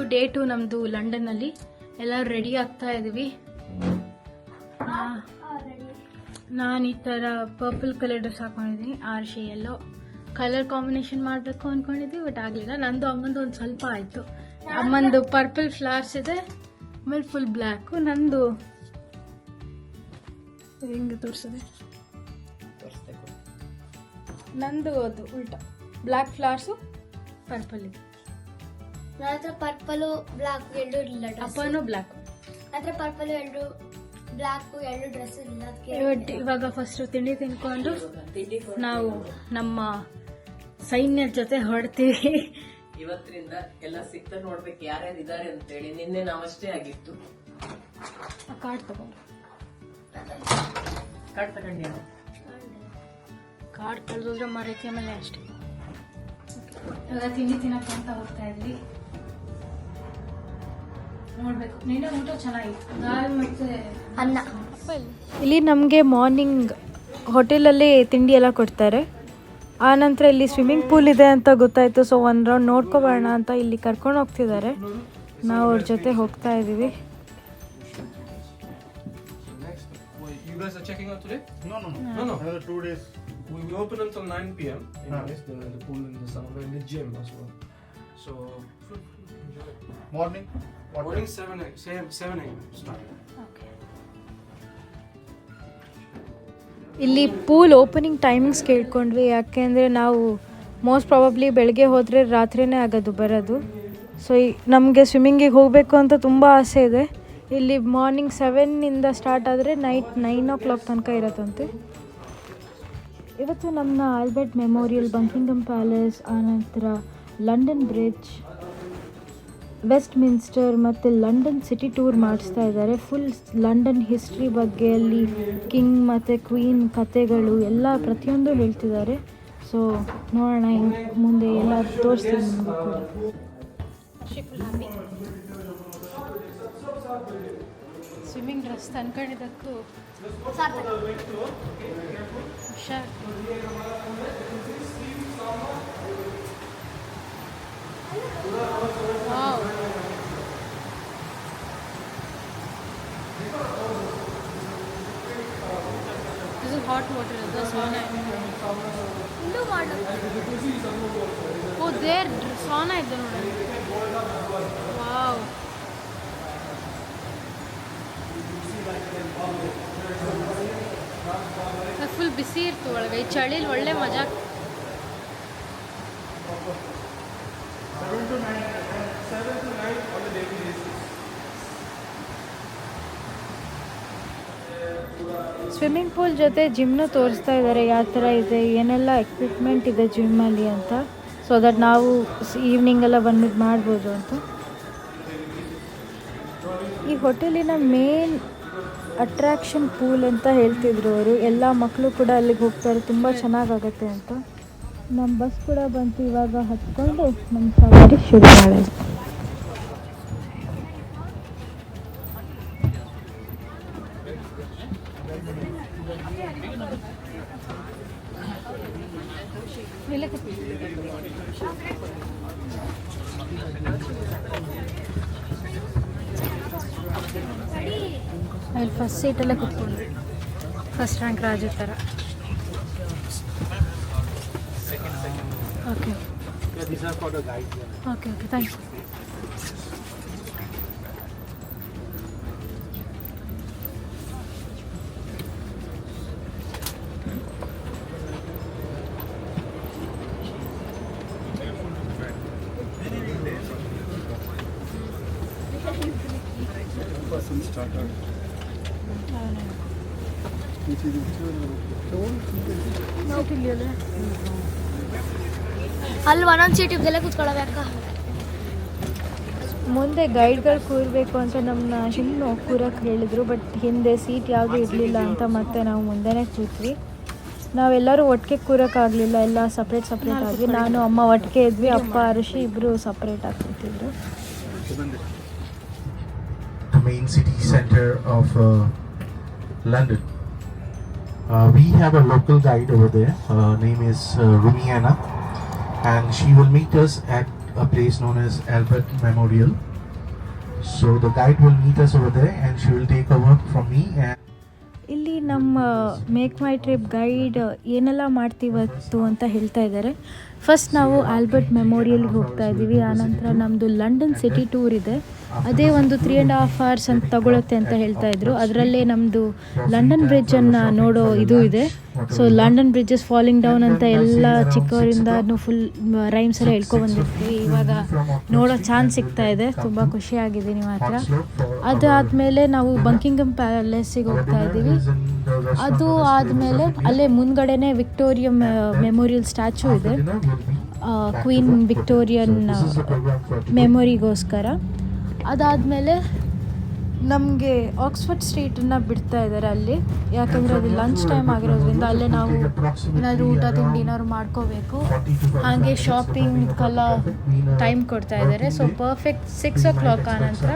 ಇವತ್ತು day to ನಮ್ಮದು ಲಂಡನ್ನಲ್ಲಿ. ಎಲ್ಲರೂ ರೆಡಿ ಆಗ್ತಾ ಇದ್ದೀವಿ ನಾನು ಈ ಥರ ಪರ್ಪಲ್ ಕಲರ್ ಡ್ರೆಸ್ ಹಾಕೊಂಡಿದ್ದೀನಿ. ಆರ್ಶಿ ಎಲ್ಲೋ ಕಲರ್ ಕಾಂಬಿನೇಷನ್ ಮಾಡಬೇಕು ಅಂದ್ಕೊಂಡಿದ್ವಿ ಬಟ್ ಆಗಲಿಲ್ಲ. ನಂದು ಅಮ್ಮಂದು ಒಂದು ಸ್ವಲ್ಪ ಆಯಿತು. ಅಮ್ಮಂದು ಪರ್ಪಲ್ ಫ್ಲವರ್ಸ್ ಇದೆ ಆಮೇಲೆ ಫುಲ್ ಬ್ಲ್ಯಾಕು ನಂದು ಹೆಂಗೆ ತೋರಿಸಿದೆ? ನಂದು ಅದು ಉಲ್ಟಾ. ಬ್ಲ್ಯಾಕ್ ಫ್ಲವರ್ಸು ಪರ್ಪಲ್ ಇದೆ. ನನ್ನ ಹತ್ರ ಪರ್ಪಲ್ ಬ್ಲಾಕ್ ಎರಡು ಇಲ್ಲ ಅಪ್ಪನೂ ಬ್ಲ್ಯಾಕ್ ಹತ್ರ ಪರ್ಪಲ್ ಎರಡು ಬ್ಲಾಕ್ ಎರಡು ಡ್ರೆಸ್ ಇಲ್ಲ ಅದಕ್ಕೆ ಇವಾಗ ಫಸ್ಟ್ ತಿಂಡಿ ತಿನ್ಕೊಂಡು ನಾವು ನಮ್ಮ ಸೈನ್ಯದ ಜೊತೆ ಹೊರಡ್ತೀವಿ. ಇವತ್ತಿನಿಂದ ಎಲ್ಲ ಸಿಕ್ತ ನೋಡ್ಬೇಕು ಯಾರ್ಯಾರು ಇದಾರೆ ಅಂತೇಳಿ. ನಿನ್ನೆ ನಾವಷ್ಟೇ ಆಗಿತ್ತು ಆ ಕಾರ್ಡ್ ತಗೊಂಡು. ಕಾರ್ಡ್ ತಗೊಂಡಿ ಕಾರ್ಡ್ ಕಳೆದೋದ್ರೆ ಮರೈತಿ ಆಮೇಲೆ ಅಷ್ಟೇ. ಇವಾಗ ತಿಂಡಿ ತಿನ್ನಕ್ಕೆ ಅಂತ ಹೋಗ್ತಾ ಇದ್ವಿ. ನೋಡ್ಬೇಕು. ನಿನ್ನೆ ಊಟ ಚೆನ್ನಾಗಿತ್ತು. ದಾಲ್ ಮತ್ತೆ ಅನ್ನ. ಇಲ್ಲಿ ನಮಗೆ ಮಾರ್ನಿಂಗ್ ಹೋಟೆಲಲ್ಲಿ ತಿಂಡಿ ಎಲ್ಲ ಕೊಡ್ತಾರೆ. ಆ ನಂತರ ಇಲ್ಲಿ ಸ್ವಿಮ್ಮಿಂಗ್ ಪೂಲ್ ಇದೆ ಅಂತ ಗೊತ್ತಾಯ್ತು. ಸೊ ಒಂದು ರೌಂಡ್ ನೋಡ್ಕೊಬೋಣ ಅಂತ ಇಲ್ಲಿ ಕರ್ಕೊಂಡು ಹೋಗ್ತಿದ್ದಾರೆ. ನಾವು ಅವ್ರ ಜೊತೆ ಹೋಗ್ತಾ ಇದ್ದೀವಿ. Well, Okay. Morning, seven, seven, seven a.m. ಇಲ್ಲಿ ಪೂಲ್ ಓಪನಿಂಗ್ ಟೈಮಿಂಗ್ಸ್ ಕೇಳ್ಕೊಂಡ್ವಿ ಯಾಕೆ ಅಂದರೆ ನಾವು ಮೋಸ್ಟ್ ಪ್ರಾಬಬ್ಲಿ ಬೆಳಗ್ಗೆ ಹೋದರೆ ರಾತ್ರಿನೇ ಆಗೋದು ಬರೋದು ಸೊ ಈ ನಮಗೆ ಸ್ವಿಮ್ಮಿಂಗಿಗೆ ಹೋಗಬೇಕು ಅಂತ ತುಂಬ ಆಸೆ ಇದೆ ಇಲ್ಲಿ ಮಾರ್ನಿಂಗ್ ಸೆವೆನ್ನಿಂದ ಸ್ಟಾರ್ಟ್ ಆದರೆ ನೈಟ್ ನೈನ್ ಓ ಕ್ಲಾಕ್ ತನಕ ಇರತ್ತಂತೆ ಇವತ್ತು ನಮ್ಮ ಆಲ್ಬರ್ಟ್ ಮೆಮೋರಿಯಲ್ ಬಂಕಿಂಗಮ್ ಪ್ಯಾಲೇಸ್ ಆನಂತರ ಲಂಡನ್ ಬ್ರಿಡ್ಜ್ ವೆಸ್ಟ್ ಮಿನ್ಸ್ಟರ್ ಮತ್ತು ಲಂಡನ್ ಸಿಟಿ ಟೂರ್ ಮಾಡಿಸ್ತಾ ಇದ್ದಾರೆ. ಫುಲ್ ಲಂಡನ್ ಹಿಸ್ಟ್ರಿ ಬಗ್ಗೆ ಅಲ್ಲಿ ಕಿಂಗ್ ಮತ್ತು ಕ್ವೀನ್ ಕತೆಗಳು ಎಲ್ಲ ಪ್ರತಿಯೊಂದು ಹೇಳ್ತಿದ್ದಾರೆ. ಸೊ, ನೋಡೋಣ ಮುಂದೆ ಎಲ್ಲ ತೋರಿಸ್ತೀನಿ ಸ್ವಿಮ್ಮಿಂಗ್ ಡ್ರೆಸ್ ತಂದ್ಕೊಂಡಿದ್ದಕ್ಕೂ ಹುಷಾರ್. Wow This is hot water, the sauna. ಇಲ್ಲೂ ಮಾಡು ಓ ದೇರ್ ಸಾನ ಇದೆ ನೋಡಿ ವಾವ್ ಫುಲ್ ಬಿಸಿ ಇತ್ತು ಒಳಗೆ ಈ ಚಳಿಲಿ ಒಳ್ಳೆ ಮಜಾ Seven to nine. Seven to nine on swimming pool ಜೊತೆ ಜಿಮ್ನು ತೋರಿಸ್ತಾ ಇದ್ದಾರೆ ಯಾವ ಥರ ಇದೆ? ಏನೆಲ್ಲ ಎಕ್ವಿಪ್ಮೆಂಟ್ ಇದೆ ಜಿಮ್ಮಲ್ಲಿ ಅಂತ? ಸೊ ದಟ್ ನಾವು ಈವ್ನಿಂಗ್ ಎಲ್ಲ ಬಂದು ಮಾಡ್ಬೋದು ಅಂತ. ಈ ಹೋಟೆಲಿನ ಮೇನ್ ಅಟ್ರಾಕ್ಷನ್ ಪೂಲ್ ಅಂತ ಹೇಳ್ತಿದ್ರು ಅವರು. ಎಲ್ಲ ಮಕ್ಕಳು ಕೂಡ ಅಲ್ಲಿಗೆ ಹೋಗ್ತಾರೆ. ತುಂಬ ಚೆನ್ನಾಗಾಗತ್ತೆ ಅಂತ. ನಮ್ಮ ಬಸ್ ಕೂಡ ಬಂತು ಇವಾಗ ಹತ್ಕೊಂಡು. ನಮ್ಮ ಸವಾರಿ ಶುರು ಮಾಡೋದು ಅಲ್ಲಿ ಫಸ್ಟ್ ಸೀಟಲ್ಲೇ ಕೂತ್ಕೊಂಡು ಫಸ್ಟ್ ರ್ಯಾಂಕ್ ರಾಜು ಥರ okay Yeah, these are for the guides. Okay okay thank you ಅಲ್ಲಿ ಒಂದೊಂದು ಸೀಟ್ ಇದ್ದಲ್ಲೇ ಕೂತ್ಕೊಳ್ಳೋಬೇಕ ಮುಂದೆ ಗೈಡ್ಗಳು ಕೂರಬೇಕು ಅಂತ ನಮ್ಮನ್ನ ಹಿಂದೆ ಕೂರಕ್ಕೆ ಹೇಳಿದ್ರು ಬಟ್ ಹಿಂದೆ ಸೀಟ್ ಯಾವುದೂ ಇರಲಿಲ್ಲ ಅಂತ ಮತ್ತೆ ನಾವು ಮುಂದೆನೇ ಕೂತ್ವಿ. ನಾವೆಲ್ಲರೂ ಒಟ್ಟಿಗೆ ಕೂರಕ್ಕಾಗಲಿಲ್ಲ ಎಲ್ಲ ಸಪ್ರೇಟ್ ಸಪ್ರೇಟ್ ಆಗಿ. ನಾನು, ಅಮ್ಮ ಒಟ್ಟಿಗೆ ಇದ್ವಿ, ಅಪ್ಪ, ಅರಿಶಿ ಇಬ್ಬರು ಸಪ್ರೇಟ್ ಆಗಿ ಕೂತಿದ್ರು. the main city center of uh, London. Uh, we have a local guide over there. Her name is uh, Rumiana, and she will meet us at a place known as Albert Memorial. So the guide will meet us over there and she will take over from me and ಇಲ್ಲಿ ನಮ್ಮ make my trip guide ಏನೆಲ್ಲ ಮಾಡ್ತೀವತ್ತು ಅಂತ ಹೇಳ್ತಾ ಇದ್ದಾರೆ first ನಾವು Albert ಮೆಮೋರಿಯಲ್ಗೆ ಹೋಗ್ತಾ ಇದ್ದೀವಿ. ಆನಂತರ ನಮ್ಮದು ಲಂಡನ್ ಸಿಟಿ ಟೂರ್ ಇದೆ. ಅದೇ ಒಂದು ತ್ರೀ ಆ್ಯಂಡ್ ಹಾಫ್ ಅವರ್ಸ್ ಅಂತ ತಗೊಳುತ್ತೆ ಅಂತ ಹೇಳ್ತಾ ಇದ್ರು. ಅದರಲ್ಲೇ ನಮ್ಮದು ಲಂಡನ್ ಬ್ರಿಡ್ಜನ್ನು ನೋಡೋ ಇದು ಇದೆ. So London bridges falling down ಅಂತ ಎಲ್ಲ ಚಿಕ್ಕವರಿಂದ ಫುಲ್ ರೈಮ್ಸ್ ಎಲ್ಲ ಹೇಳ್ಕೊಬಂದಿರ್ತೀವಿ. ಇವಾಗ ನೋಡೋ ಚಾನ್ಸ್ ಸಿಗ್ತಾ ಇದೆ. ತುಂಬ ಖುಷಿಯಾಗಿದ್ದೀನಿ ಮಾತ್ರ ಅದಾದಮೇಲೆ ನಾವು ಬಂಕಿಂಗಮ್ ಪ್ಯಾಲೇಸಿಗೆ ಹೋಗ್ತಾ ಇದ್ದೀವಿ. ಅದು ಆದಮೇಲೆ ಅಲ್ಲೇ ಮುಂದ್ಗಡೆನೆ ವಿಕ್ಟೋರಿಯಂ ಮೆಮೋರಿಯಲ್ ಸ್ಟ್ಯಾಚು ಇದೆ. ಕ್ವೀನ್ ವಿಕ್ಟೋರಿಯನ್ ಮೆಮೊರಿಗೋಸ್ಕರ ಅದಾದಮೇಲೆ ನಮಗೆ ಆಕ್ಸ್ಫರ್ಡ್ ಸ್ಟ್ರೀಟನ್ನು ಬಿಡ್ತಾ ಇದ್ದಾರೆ ಅಲ್ಲಿ. ಯಾಕಂದರೆ ಅದು ಲಂಚ್ ಟೈಮ್ ಆಗಿರೋದ್ರಿಂದ ಅಲ್ಲೇ ನಾವು ಏನಾದರೂ ಊಟ ತಿಂಡಿ ಏನಾದ್ರು ಮಾಡ್ಕೋಬೇಕು. ಹಾಗೆ ಶಾಪಿಂಗ್ಗೆಲ್ಲ ಟೈಮ್ ಕೊಡ್ತಾ ಇದ್ದಾರೆ so perfect six o'clock ಆನಂತರ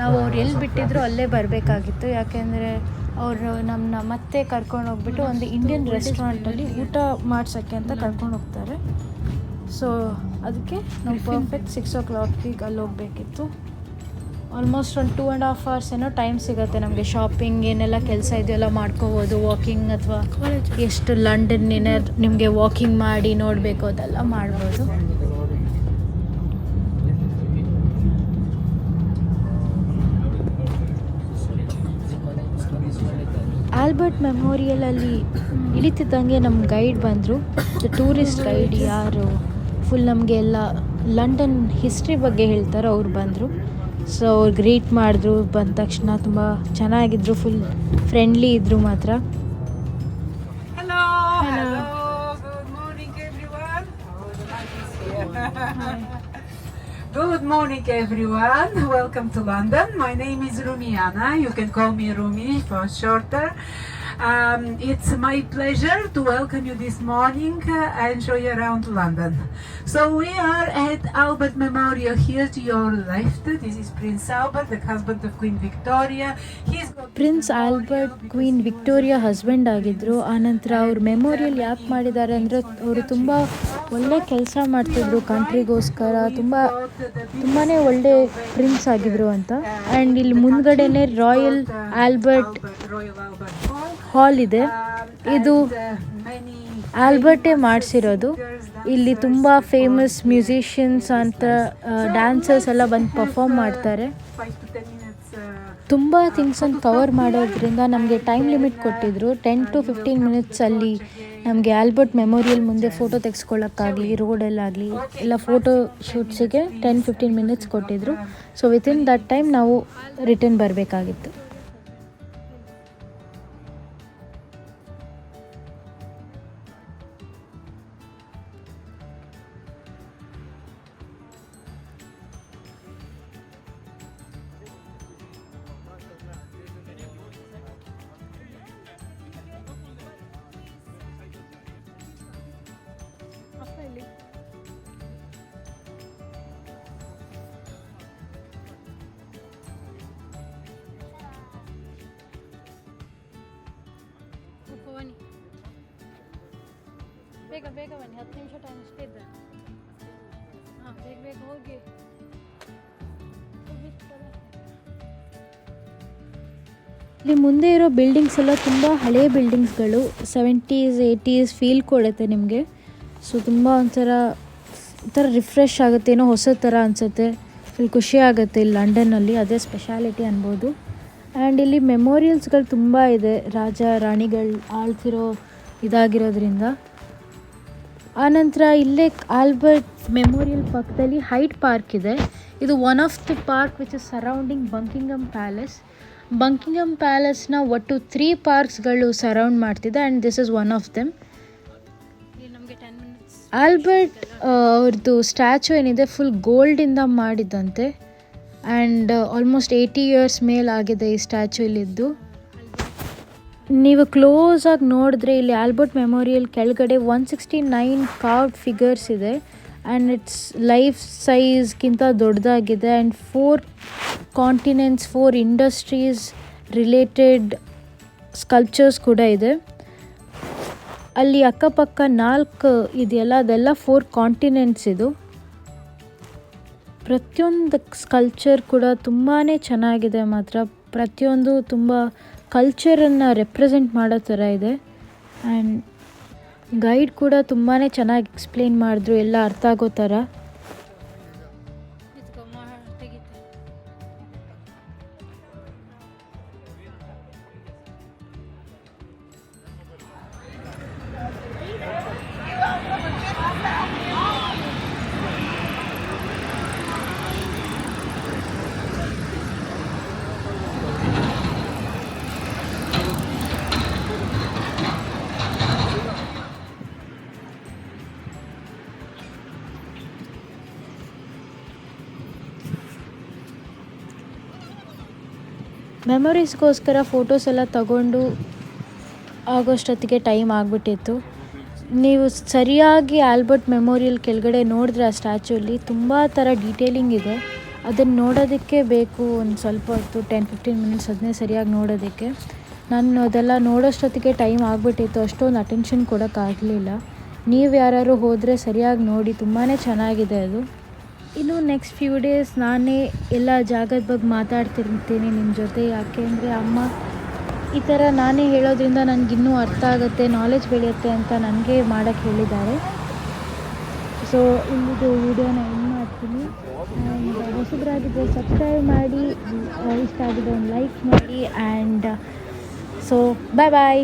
ನಾವು ಅವ್ರು ಎಲ್ಲಿ ಬಿಟ್ಟಿದ್ರು ಅಲ್ಲೇ ಬರಬೇಕಾಗಿತ್ತು. ಯಾಕೆಂದರೆ ಅವರು ನಮ್ಮನ್ನ ಮತ್ತೆ ಕರ್ಕೊಂಡು ಹೋಗ್ಬಿಟ್ಟು ಒಂದು ಇಂಡಿಯನ್ ರೆಸ್ಟೋರೆಂಟಲ್ಲಿ ಊಟ ಮಾಡ್ಸೋಕ್ಕೆ ಅಂತ ಕರ್ಕೊಂಡು ಹೋಗ್ತಾರೆ. ಸೊ ಅದಕ್ಕೆ ನಾವು ಪರ್ಫೆಕ್ಟ್ ಸಿಕ್ಸ್ ಓ ಕ್ಲಾಕಿಗೆ ಅಲ್ಲಿ ಹೋಗಬೇಕಿತ್ತು. ಆಲ್ಮೋಸ್ಟ್ ಒಂದು ಟೂ ಆ್ಯಂಡ್ ಹಾಫ್ ಅವರ್ಸ್ ಏನೋ ಟೈಮ್ ಸಿಗುತ್ತೆ ನಮಗೆ. ಶಾಪಿಂಗ್ ಏನೆಲ್ಲ ಕೆಲಸ ಇದೆಯಲ್ಲ ಮಾಡ್ಕೋಬೋದು ವಾಕಿಂಗ್ ಅಥವಾ ಎಷ್ಟು ಲಂಡನ್ ಏನಾದ್ರು ನಿಮಗೆ ವಾಕಿಂಗ್ ಮಾಡಿ ನೋಡಬೇಕು ಅದೆಲ್ಲ ಮಾಡ್ಬೋದು. ಆಲ್ಬರ್ಟ್ ಮೆಮೋರಿಯಲಲ್ಲಿ ಇಳಿತಿದ್ದಂಗೆ ನಮ್ಮ ಗೈಡ್ ಬಂದರು. ಟೂರಿಸ್ಟ್ ಗೈಡ್ ಯಾರು? ಫುಲ್ ನಮಗೆ ಎಲ್ಲ ಲಂಡನ್ ಹಿಸ್ಟ್ರಿ ಬಗ್ಗೆ ಹೇಳ್ತಾರೆ ಅವ್ರು ಬಂದರು. ಸೊ ಅವ್ರು ಗ್ರೀಟ್ ಮಾಡಿದ್ರು ಬಂದ ತಕ್ಷಣ ತುಂಬ ಚೆನ್ನಾಗಿದ್ರು ಫುಲ್ ಫ್ರೆಂಡ್ಲಿ ಇದ್ದರು ಮಾತ್ರ. Hello, good morning everyone. Welcome to London. My name is Rumiana. You can call me Rumi for shorter. Um, it's my pleasure to welcome you this morning uh, and show you around London. So we are at Albert Memorial here to your left. This is Prince Albert, the husband of Queen Victoria. He's got prince Albert queen Victoria husband ಆಗಿದ್ದರು ಆನಂತರ ಅವ್ರ memorial ಯಾಕೆ ಮಾಡಿದ್ದಾರೆ ಅಂದರೆ ಅವರು ತುಂಬ ಒಳ್ಳೆ ಕೆಲಸ ಮಾಡ್ತಿದ್ರು ಕಂಟ್ರಿಗೋಸ್ಕರ ತುಂಬ ತುಂಬಾ ಒಳ್ಳೆ ಪ್ರಿನ್ಸ್ ಆಗಿದ್ರು ಅಂತ ಆ್ಯಂಡ್ ಇಲ್ಲಿ ಮುಂದ್ಗಡೆನೆ royal Albert Royal Albert Hall. Hall ಇದೆ. ಇದು Many ಆಲ್ಬರ್ಟೇ ಮಾಡಿಸಿರೋದು. ಇಲ್ಲಿ ತುಂಬ ಫೇಮಸ್ ಮ್ಯೂಸಿಷಿಯನ್ಸ್ ಅಂತ ಡ್ಯಾನ್ಸರ್ಸ್ ಎಲ್ಲ ಬಂದು ಪರ್ಫಾರ್ಮ್ ಮಾಡ್ತಾರೆ. Uh, ತುಂಬ ಥಿಂಗ್ಸನ್ನು ಕವರ್ ಮಾಡೋದ್ರಿಂದ ನಮಗೆ ಟೈಮ್ ಲಿಮಿಟ್ ಕೊಟ್ಟಿದ್ರು. ಟೆನ್ ಟು ಫಿಫ್ಟೀನ್ ಮಿನಿಟ್ಸ್ ಅಲ್ಲಿ ನಮಗೆ ಆಲ್ಬರ್ಟ್ ಮೆಮೋರಿಯಲ್ ಮುಂದೆ ಫೋಟೋ ತೆಗೆಸ್ಕೊಳ್ಳೋಕ್ಕಾಗಲಿ ರೋಡಲ್ಲಾಗಲಿ ಎಲ್ಲ ಫೋಟೋ ಶೂಟ್ಸಿಗೆ ಟೆನ್ ಫಿಫ್ಟೀನ್ ಮಿನಿಟ್ಸ್ ಕೊಟ್ಟಿದ್ರು. ಸೊ ವಿತಿನ್ ದಟ್ ಟೈಮ್ ನಾವು ರಿಟರ್ನ್ ಬರಬೇಕಾಗಿತ್ತು. ಬೇಗ ಬೇಗ ಬನ್ನಿ, ಹತ್ತು ನಿಮಿಷ ಟೈಮ್ ಅಷ್ಟೇ ಇದ್ದ ಹಾಂ, ಬೇಗ ಬೇಗ ಹೋಗಿ. ಇಲ್ಲಿ ಮುಂದೆ ಇರೋ ಬಿಲ್ಡಿಂಗ್ಸ್ ಎಲ್ಲ ತುಂಬ ಹಳೆಯ ಬಿಲ್ಡಿಂಗ್ಸ್ಗಳು ಸೆವೆಂಟೀಸ್ ಏಯ್ಟೀಸ್ ಫೀಲ್ ಕೊಡುತ್ತೆ ನಿಮಗೆ. ಸೊ ತುಂಬ ಒಂಥರ ಒಂಥರ ರಿಫ್ರೆಶ್ ಆಗುತ್ತೆ, ಏನೋ ಹೊಸ ಥರ ಅನಿಸುತ್ತೆ. ಫುಲ್ ಖುಷಿ ಆಗುತ್ತೆ ಇಲ್ಲಿ ಲಂಡನ್ನಲ್ಲಿ, ಅದೇ ಸ್ಪೆಷಾಲಿಟಿ ಅನ್ಬೋದು. ಆ್ಯಂಡ್ ಇಲ್ಲಿ ಮೆಮೋರಿಯಲ್ಸ್ಗಳು ತುಂಬ ಇದೆ, ರಾಜ, ರಾಣಿಗಳು ಆಳ್ತಿರೋ ಇದಾಗಿರೋದ್ರಿಂದ. ಆನಂತರ ಇಲ್ಲೇ ಆಲ್ಬರ್ಟ್ ಮೆಮೋರಿಯಲ್ ಪಕ್ಕದಲ್ಲಿ ಹೈಟ್ ಪಾರ್ಕ್ ಇದೆ. ಇದು one of the park which is surrounding Buckingham Palace Buckingham ಪ್ಯಾಲೇಸ್ನ ಒಟ್ಟು ತ್ರೀ ಪಾರ್ಕ್ಸ್ಗಳು ಸರೌಂಡ್ ಮಾಡ್ತಿದೆ and this is one of them Albert ಅವ್ರದ್ದು ಸ್ಟ್ಯಾಚು ಏನಿದೆ ಫುಲ್ ಗೋಲ್ಡಿಂದ ಮಾಡಿದ್ದಂತೆ ಆ್ಯಂಡ್ ಆಲ್ಮೋಸ್ಟ್ ಏಯ್ಟಿ ಇಯರ್ಸ್ ಮೇಲಾಗಿದೆ ಈ ಸ್ಟ್ಯಾಚು ಇಲ್ಲಿದ್ದು. ನೀವು ಕ್ಲೋಸ್ ಆಗಿ ನೋಡಿದ್ರೆ ಇಲ್ಲಿ ಆಲ್ಬರ್ಟ್ ಮೆಮೋರಿಯಲ್ ಕೆಳಗಡೆ one sixty nine card figures ಇದೆ ಆ್ಯಂಡ್ ಇಟ್ಸ್ ಲೈಫ್ ಸೈಜ್ಗಿಂತ ದೊಡ್ಡದಾಗಿದೆ. And four continents four industries related sculptures ಕೂಡ ಇದೆ. ಅಲ್ಲಿ ಅಕ್ಕಪಕ್ಕ ನಾಲ್ಕು ಇದೆಯಲ್ಲ, ಅದೆಲ್ಲ ಫೋರ್ ಕಾಂಟಿನೆಂಟ್ಸ್ ಇದು. ಪ್ರತಿಯೊಂದು ಸ್ಕಲ್ಚರ್ ಕೂಡ ತುಂಬಾ ಚೆನ್ನಾಗಿದೆ ಮಾತ್ರ. ಪ್ರತಿಯೊಂದು ತುಂಬ ಕಲ್ಚರನ್ನು ರೆಪ್ರೆಸೆಂಟ್ ಮಾಡೋ ಥರ ಇದೆ. ಆ್ಯಂಡ್ ಗೈಡ್ ಕೂಡ ತುಂಬಾ ಚೆನ್ನಾಗಿ ಎಕ್ಸ್ಪ್ಲೇನ್ ಮಾಡಿದ್ರು, ಎಲ್ಲ ಅರ್ಥ ಆಗೋ ಥರ. ಮೆಮೊರೀಸ್ಗೋಸ್ಕರ ಫೋಟೋಸ್ ಎಲ್ಲ ತಗೊಂಡು ಆಗೋಷ್ಟೊತ್ತಿಗೆ ಟೈಮ್ ಆಗಿಬಿಟ್ಟಿತ್ತು. ನೀವು ಸರಿಯಾಗಿ ಆಲ್ಬರ್ಟ್ ಮೆಮೋರಿಯಲ್ ಕೆಳಗಡೆ ನೋಡಿದ್ರೆ ಆ ಸ್ಟ್ಯಾಚ್ಯೂಲಿ ತುಂಬ ಥರ ಡೀಟೇಲಿಂಗ್ ಇದೆ. ಅದನ್ನು ನೋಡೋದಕ್ಕೆ ಬೇಕು ಒಂದು ಸ್ವಲ್ಪ ಹೊತ್ತು ಟೆನ್ ಫಿಫ್ಟೀನ್ ಮಿನಿಟ್ಸ್ ಅದನ್ನೇ ಸರಿಯಾಗಿ ನೋಡೋದಕ್ಕೆ. ನಾನು ಅದೆಲ್ಲ ನೋಡೋಷ್ಟೊತ್ತಿಗೆ ಟೈಮ್ ಆಗಿಬಿಟ್ಟಿತ್ತು. ಅಷ್ಟೊಂದು ಅಟೆನ್ಷನ್ ಕೊಡೋಕ್ಕಾಗಲಿಲ್ಲ. ನೀವು ಯಾರು ಹೋದರೆ ಸರಿಯಾಗಿ ನೋಡಿ ತುಂಬಾ ಚೆನ್ನಾಗಿದೆ ಅದು. ಇನ್ನು ನೆಕ್ಸ್ಟ್ ಫ್ಯೂ ಡೇಸ್ ನಾನೇ ಎಲ್ಲ ಜಾಗದ ಬಗ್ಗೆ ಮಾತಾಡ್ತಿರ್ತೀನಿ ನಿಮ್ಮ ಜೊತೆ. ಯಾಕೆ ಅಂದರೆ ಅಮ್ಮ ಈ ಥರ ನಾನೇ ಹೇಳೋದ್ರಿಂದ ನನಗಿನ್ನೂ ಅರ್ಥ ಆಗುತ್ತೆ ನಾಲೆಜ್ ಬೆಳೆಯುತ್ತೆ ಅಂತ ನನಗೆ ಮಾಡೋಕ್ಕೆ ಹೇಳಿದ್ದಾರೆ. ಸೊ ಇಲ್ಲಿದು ವೀಡಿಯೋನ ಎಂಡ್ ಮಾಡ್ತೀನಿ. ಹೊಸಬರಾಗಿದ್ದರೆ ಸಬ್ಸ್ಕ್ರೈಬ್ ಮಾಡಿ, ಇಷ್ಟ ಆಗಿದೆ ಒಂದು ಲೈಕ್ ಮಾಡಿ ಆ್ಯಂಡ್ ಸೊ ಬಾಯ್ ಬಾಯ್